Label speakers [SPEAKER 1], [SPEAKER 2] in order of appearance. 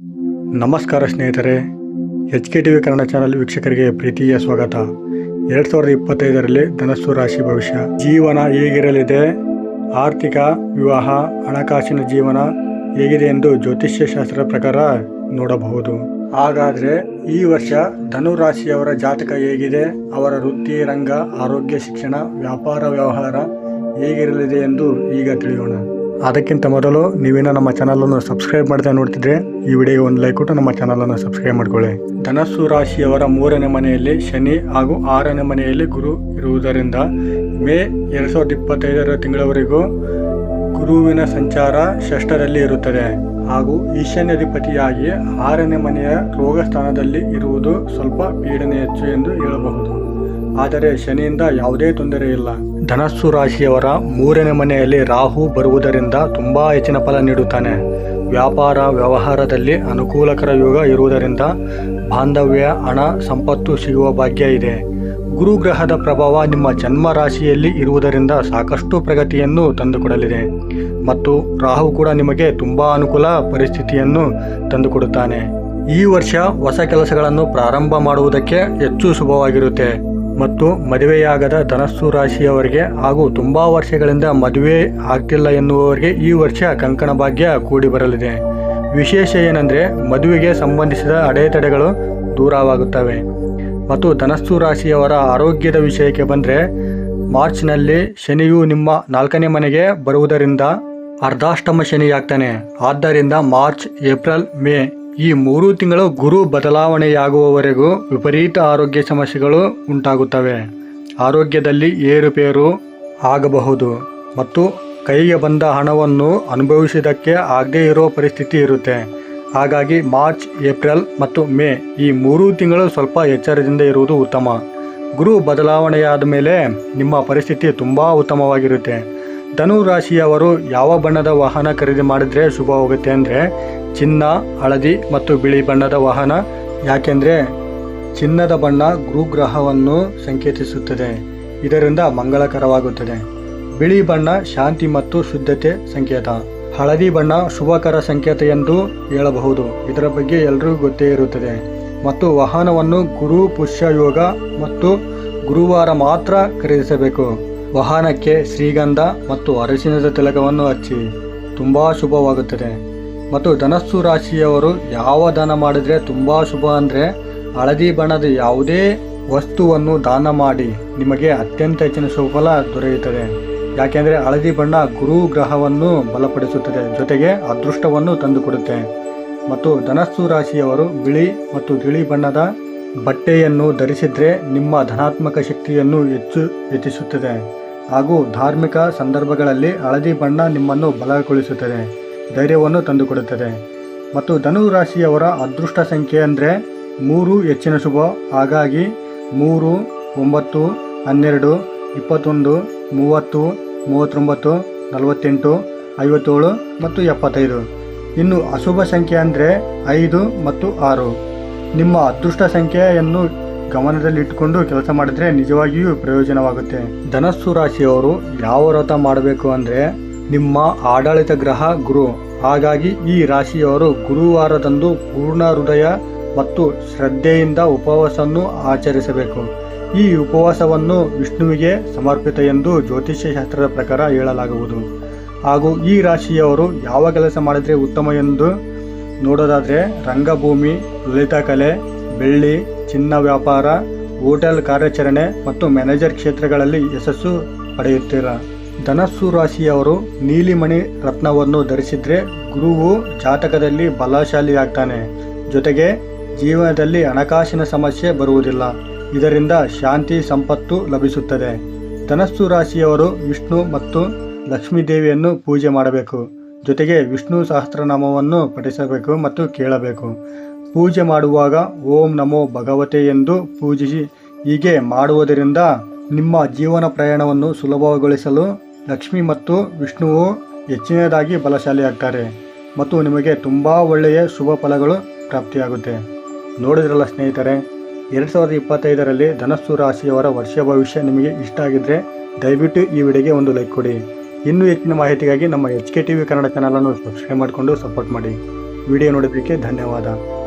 [SPEAKER 1] ನಮಸ್ಕಾರ ಸ್ನೇಹಿತರೆ H K T V Kannada channel ವೀಕ್ಷಕರಿಗೆ ಪ್ರೀತಿಯ ಸ್ವಾಗತ. ಎರಡು ಸಾವಿರದ ಇಪ್ಪತ್ತೈದರಲ್ಲಿ ಧನಸ್ಸು ರಾಶಿ ಭವಿಷ್ಯ. ಜೀವನ ಹೇಗಿರಲಿದೆ? ಆರ್ಥಿಕ ವಿವಾಹ, ಹಣಕಾಸಿನ ಜೀವನ ಹೇಗಿದೆ ಎಂದು ಜ್ಯೋತಿಷ್ಯ ಶಾಸ್ತ್ರದ ಪ್ರಕಾರ ನೋಡಬಹುದು. ಹಾಗಾದರೆ ಈ ವರ್ಷ ಧನು ರಾಶಿಯವರ ಜಾತಕ ಹೇಗಿದೆ? ಅವರ ವೃತ್ತಿ, ರಂಗ, ಆರೋಗ್ಯ, ಶಿಕ್ಷಣ, ವ್ಯಾಪಾರ, ವ್ಯವಹಾರ ಹೇಗಿರಲಿದೆ ಎಂದು ಈಗ ತಿಳಿಯೋಣ. ಅದಕ್ಕಿಂತ ಮೊದಲು ನೀವೇನೋ ನಮ್ಮ ಚಾನಲನ್ನು ಸಬ್ಸ್ಕ್ರೈಬ್ ಮಾಡ್ತಾ ನೋಡ್ತಿದ್ರೆ ಈ ವಿಡಿಯೋ ಒಂದು ಲೈಕ್ ಕೊಟ್ಟು ನಮ್ಮ ಚಾನಲನ್ನು ಸಬ್ಸ್ಕ್ರೈಬ್ ಮಾಡ್ಕೊಳ್ಳಿ. ಧನಸ್ಸು ರಾಶಿಯವರ ಮೂರನೇ ಮನೆಯಲ್ಲಿ ಶನಿ ಹಾಗೂ ಆರನೇ ಮನೆಯಲ್ಲಿ ಗುರು ಇರುವುದರಿಂದ ಮೇ ಎರಡು ಸಾವಿರದ ಇಪ್ಪತ್ತೈದರ ತಿಂಗಳವರೆಗೂ ಗುರುವಿನ ಸಂಚಾರ ಷಷ್ಠದಲ್ಲಿ ಇರುತ್ತದೆ ಹಾಗೂ ಈಶಾನ್ಯಾಧಿಪತಿಯಾಗಿ ಆರನೇ ಮನೆಯ ರೋಗ ಸ್ಥಾನದಲ್ಲಿ ಇರುವುದು ಸ್ವಲ್ಪ ಪೀಡನೆ ಹೆಚ್ಚು ಎಂದು ಹೇಳಬಹುದು. ಆದರೆ ಶನಿಯಿಂದ ಯಾವುದೇ ತೊಂದರೆ ಇಲ್ಲ. ಧನಸ್ಸು ರಾಶಿಯವರ ಮೂರನೇ ಮನೆಯಲ್ಲಿ ರಾಹು ಬರುವುದರಿಂದ ತುಂಬ ಹೆಚ್ಚಿನ ಫಲ ನೀಡುತ್ತಾನೆ. ವ್ಯಾಪಾರ ವ್ಯವಹಾರದಲ್ಲಿ ಅನುಕೂಲಕರ ಯೋಗ ಇರುವುದರಿಂದ ಬಾಂಧವ್ಯ, ಹಣ, ಸಂಪತ್ತು ಸಿಗುವ ಭಾಗ್ಯ ಇದೆ. ಗುರು ಗ್ರಹದ ಪ್ರಭಾವ ನಿಮ್ಮ ಜನ್ಮ ರಾಶಿಯಲ್ಲಿ ಇರುವುದರಿಂದ ಸಾಕಷ್ಟು ಪ್ರಗತಿಯನ್ನು ತಂದುಕೊಡಲಿದೆ. ಮತ್ತು ರಾಹು ಕೂಡ ನಿಮಗೆ ತುಂಬ ಅನುಕೂಲ ಪರಿಸ್ಥಿತಿಯನ್ನು ತಂದುಕೊಡುತ್ತಾನೆ. ಈ ವರ್ಷ ಹೊಸ ಕೆಲಸಗಳನ್ನು ಪ್ರಾರಂಭ ಮಾಡುವುದಕ್ಕೆ ಹೆಚ್ಚು ಶುಭವಾಗಿರುತ್ತೆ. ಮತ್ತು ಮದುವೆಯಾಗದ ಧನಸ್ಸು ರಾಶಿಯವರಿಗೆ ಹಾಗೂ ತುಂಬಾ ವರ್ಷಗಳಿಂದ ಮದುವೆ ಆಗ್ತಿಲ್ಲ ಎನ್ನುವವರಿಗೆ ಈ ವರ್ಷ ಕಂಕಣ ಭಾಗ್ಯ ಕೂಡಿ ಬರಲಿದೆ. ವಿಶೇಷ ಏನಂದ್ರೆ ಮದುವೆಗೆ ಸಂಬಂಧಿಸಿದ ಅಡೆತಡೆಗಳು ದೂರವಾಗುತ್ತವೆ. ಮತ್ತು ಧನಸ್ಸು ರಾಶಿಯವರ ಆರೋಗ್ಯದ ವಿಷಯಕ್ಕೆ ಬಂದರೆ ಮಾರ್ಚ್ನಲ್ಲಿ ಶನಿಯು ನಿಮ್ಮ ನಾಲ್ಕನೇ ಮನೆಗೆ ಬರುವುದರಿಂದ ಅರ್ಧಾಷ್ಟಮ ಶನಿಯಾಗ್ತಾನೆ. ಆದ್ದರಿಂದ ಮಾರ್ಚ್, ಏಪ್ರಿಲ್, ಮೇ ಈ ಮೂರು ತಿಂಗಳು ಗುರು ಬದಲಾವಣೆಯಾಗುವವರೆಗೂ ವಿಪರೀತ ಆರೋಗ್ಯ ಸಮಸ್ಯೆಗಳು ಉಂಟಾಗುತ್ತವೆ. ಆರೋಗ್ಯದಲ್ಲಿ ಏರುಪೇರು ಆಗಬಹುದು ಮತ್ತು ಕೈಗೆ ಬಂದ ಹಣವನ್ನು ಅನುಭವಿಸಿದ್ದಕ್ಕೆ ಆಗದೇ ಇರೋ ಪರಿಸ್ಥಿತಿ ಇರುತ್ತೆ. ಹಾಗಾಗಿ ಮಾರ್ಚ್, ಏಪ್ರಿಲ್ ಮತ್ತು ಮೇ ಈ ಮೂರು ತಿಂಗಳು ಸ್ವಲ್ಪ ಎಚ್ಚರದಿಂದ ಇರುವುದು ಉತ್ತಮ. ಗುರು ಬದಲಾವಣೆಯಾದ ಮೇಲೆ ನಿಮ್ಮ ಪರಿಸ್ಥಿತಿ ತುಂಬ ಉತ್ತಮವಾಗಿರುತ್ತೆ. ಧನು ರಾಶಿಯವರು ಯಾವ ಬಣ್ಣದ ವಾಹನ ಖರೀದಿ ಮಾಡಿದರೆ ಶುಭವಾಗುತ್ತೆ ಅಂದರೆ ಚಿನ್ನ, ಹಳದಿ ಮತ್ತು ಬಿಳಿ ಬಣ್ಣದ ವಾಹನ. ಯಾಕೆಂದರೆ ಚಿನ್ನದ ಬಣ್ಣ ಗುರುಗ್ರಹವನ್ನು ಸಂಕೇತಿಸುತ್ತದೆ. ಇದರಿಂದ ಮಂಗಳಕರವಾಗುತ್ತದೆ. ಬಿಳಿ ಬಣ್ಣ ಶಾಂತಿ ಮತ್ತು ಶುದ್ಧತೆ ಸಂಕೇತ. ಹಳದಿ ಬಣ್ಣ ಶುಭಕರ ಸಂಕೇತ ಎಂದು ಹೇಳಬಹುದು. ಇದರ ಬಗ್ಗೆ ಎಲ್ಲರಿಗೂ ಗೊತ್ತೇ ಇರುತ್ತದೆ. ಮತ್ತು ವಾಹನವನ್ನು ಗುರು, ಪುಷ್ಯ ಯೋಗ ಮತ್ತು ಗುರುವಾರ ಮಾತ್ರ ಖರೀದಿಸಬೇಕು. ವಾಹನಕ್ಕೆ ಶ್ರೀಗಂಧ ಮತ್ತು ಅರಸಿನದ ತಿಲಕವನ್ನು ಹಚ್ಚಿ. ತುಂಬ ಶುಭವಾಗುತ್ತದೆ. ಮತ್ತು ಧನಸ್ಸು ರಾಶಿಯವರು ಯಾವ ದಾನ ಮಾಡಿದರೆ ತುಂಬ ಶುಭ ಅಂದರೆ, ಹಳದಿ ಬಣ್ಣದ ಯಾವುದೇ ವಸ್ತುವನ್ನು ದಾನ ಮಾಡಿ ನಿಮಗೆ ಅತ್ಯಂತ ಹೆಚ್ಚಿನ ಶುಭಫಲ ದೊರೆಯುತ್ತದೆ. ಯಾಕೆಂದರೆ ಹಳದಿ ಬಣ್ಣ ಗುರು ಗ್ರಹವನ್ನು ಬಲಪಡಿಸುತ್ತದೆ, ಜೊತೆಗೆ ಅದೃಷ್ಟವನ್ನು ತಂದುಕೊಡುತ್ತೆ. ಮತ್ತು ಧನಸ್ಸು ರಾಶಿಯವರು ಬಿಳಿ ಮತ್ತು ತಿಳಿ ಬಣ್ಣದ ಬಟ್ಟೆಯನ್ನು ಧರಿಸಿದರೆ ನಿಮ್ಮ ಧನಾತ್ಮಕ ಶಕ್ತಿಯನ್ನು ಹೆಚ್ಚು ಹೆಚ್ಚಿಸುತ್ತದೆ. ಹಾಗೂ ಧಾರ್ಮಿಕ ಸಂದರ್ಭಗಳಲ್ಲಿ ಹಳದಿ ಬಣ್ಣ ನಿಮ್ಮನ್ನು ಬಲಗೊಳಿಸುತ್ತದೆ, ಧೈರ್ಯವನ್ನು ತಂದುಕೊಡುತ್ತದೆ. ಮತ್ತು ಧನು ರಾಶಿಯವರ ಅದೃಷ್ಟ ಸಂಖ್ಯೆ ಅಂದರೆ ಮೂರು ಹೆಚ್ಚಿನ ಶುಭ, ಹಾಗಾಗಿ ಮೂರು, ಒಂಬತ್ತು, ಹನ್ನೆರಡು, ಇಪ್ಪತ್ತೊಂದು, ಮೂವತ್ತು, ಮೂವತ್ತೊಂಬತ್ತು, ನಲವತ್ತೆಂಟು, ಐವತ್ತೇಳು ಮತ್ತು ಎಪ್ಪತ್ತೈದು. ಇನ್ನು ಅಶುಭ ಸಂಖ್ಯೆ ಅಂದರೆ ಐದು ಮತ್ತು ಆರು. ನಿಮ್ಮ ಅದೃಷ್ಟ ಸಂಖ್ಯೆಯನ್ನು ಗಮನದಲ್ಲಿಟ್ಟುಕೊಂಡು ಕೆಲಸ ಮಾಡಿದ್ರೆ ನಿಜವಾಗಿಯೂ ಪ್ರಯೋಜನವಾಗುತ್ತೆ. ಧನಸ್ಸು ರಾಶಿಯವರು ಯಾವ ವ್ರತ ಮಾಡಬೇಕು ಅಂದರೆ ನಿಮ್ಮ ಆಡಳಿತ ಗ್ರಹ ಗುರು. ಹಾಗಾಗಿ ಈ ರಾಶಿಯವರು ಗುರುವಾರದಂದು ಪೂರ್ಣ ಹೃದಯ ಮತ್ತು ಶ್ರದ್ಧೆಯಿಂದ ಉಪವಾಸವನ್ನು ಆಚರಿಸಬೇಕು. ಈ ಉಪವಾಸವನ್ನು ವಿಷ್ಣುವಿಗೆ ಸಮರ್ಪಿತ ಎಂದು ಜ್ಯೋತಿಷ್ಯ ಶಾಸ್ತ್ರದ ಪ್ರಕಾರ ಹೇಳಲಾಗುವುದು. ಹಾಗೂ ಈ ರಾಶಿಯವರು ಯಾವ ಕೆಲಸ ಮಾಡಿದರೆ ಉತ್ತಮ ಎಂದು ನೋಡೋದಾದರೆ ರಂಗಭೂಮಿ ಲಲಿತ ಕಲೆ ಬೆಳ್ಳಿ, ಚಿನ್ನ ವ್ಯಾಪಾರ, ಹೋಟೆಲ್ ಕಾರ್ಯಾಚರಣೆ ಮತ್ತು ಮ್ಯಾನೇಜರ್ ಕ್ಷೇತ್ರಗಳಲ್ಲಿ ಯಶಸ್ಸು ಪಡೆಯುತ್ತೀರ? ಧನಸ್ಸು ರಾಶಿಯವರು ನೀಲಿಮಣಿ ರತ್ನವನ್ನು ಧರಿಸಿದರೆ ಗುರುವು ಜಾತಕದಲ್ಲಿ ಬಲಶಾಲಿಯಾಗ್ತಾನೆ. ಜೊತೆಗೆ ಜೀವನದಲ್ಲಿ ಹಣಕಾಸಿನ ಸಮಸ್ಯೆ ಬರುವುದಿಲ್ಲ. ಇದರಿಂದ ಶಾಂತಿ, ಸಂಪತ್ತು ಲಭಿಸುತ್ತದೆ. ಧನಸ್ಸು ರಾಶಿಯವರು ವಿಷ್ಣು ಮತ್ತು ಲಕ್ಷ್ಮೀ ದೇವಿಯನ್ನು ಪೂಜೆ ಮಾಡಬೇಕು. ಜೊತೆಗೆ ವಿಷ್ಣು ಸಹಸ್ರನಾಮವನ್ನು ಪಠಿಸಬೇಕು ಮತ್ತು ಕೇಳಬೇಕು. ಪೂಜೆ ಮಾಡುವಾಗ ಓಂ ನಮೋ ಭಗವತೆ ಎಂದು ಪೂಜಿಸಿ, ಹೀಗೆ ಮಾಡುವುದರಿಂದ ನಿಮ್ಮ ಜೀವನ ಪ್ರಯಾಣವನ್ನು ಸುಲಭಗೊಳಿಸಲು ಲಕ್ಷ್ಮಿ ಮತ್ತು ವಿಷ್ಣುವು ಹೆಚ್ಚಿನದಾಗಿ ಬಲಶಾಲಿಯಾಗ್ತಾರೆ ಮತ್ತು ನಿಮಗೆ ತುಂಬ ಒಳ್ಳೆಯ ಶುಭ ಫಲಗಳು ಪ್ರಾಪ್ತಿಯಾಗುತ್ತೆ. ನೋಡಿದ್ರಲ್ಲ ಸ್ನೇಹಿತರೆ, ಎರಡು ಸಾವಿರದ ಇಪ್ಪತ್ತೈದರಲ್ಲಿ ಧನಸ್ಸು ರಾಶಿಯವರ ವರ್ಷ ಭವಿಷ್ಯ ನಿಮಗೆ ಇಷ್ಟ ಆಗಿದ್ದರೆ ದಯವಿಟ್ಟು ಈ ವಿಡಿಯೋಗೆ ಒಂದು ಲೈಕ್ ಕೊಡಿ. ಇನ್ನೂ ಹೆಚ್ಚಿನ ಮಾಹಿತಿಗಾಗಿ ನಮ್ಮ H K T V Kannada ಚಾನಲನ್ನು ಸಬ್ಸ್ಕ್ರೈಬ್ ಮಾಡಿಕೊಂಡು ಸಪೋರ್ಟ್ ಮಾಡಿ. ವಿಡಿಯೋ ನೋಡೋದಕ್ಕೆ ಧನ್ಯವಾದ.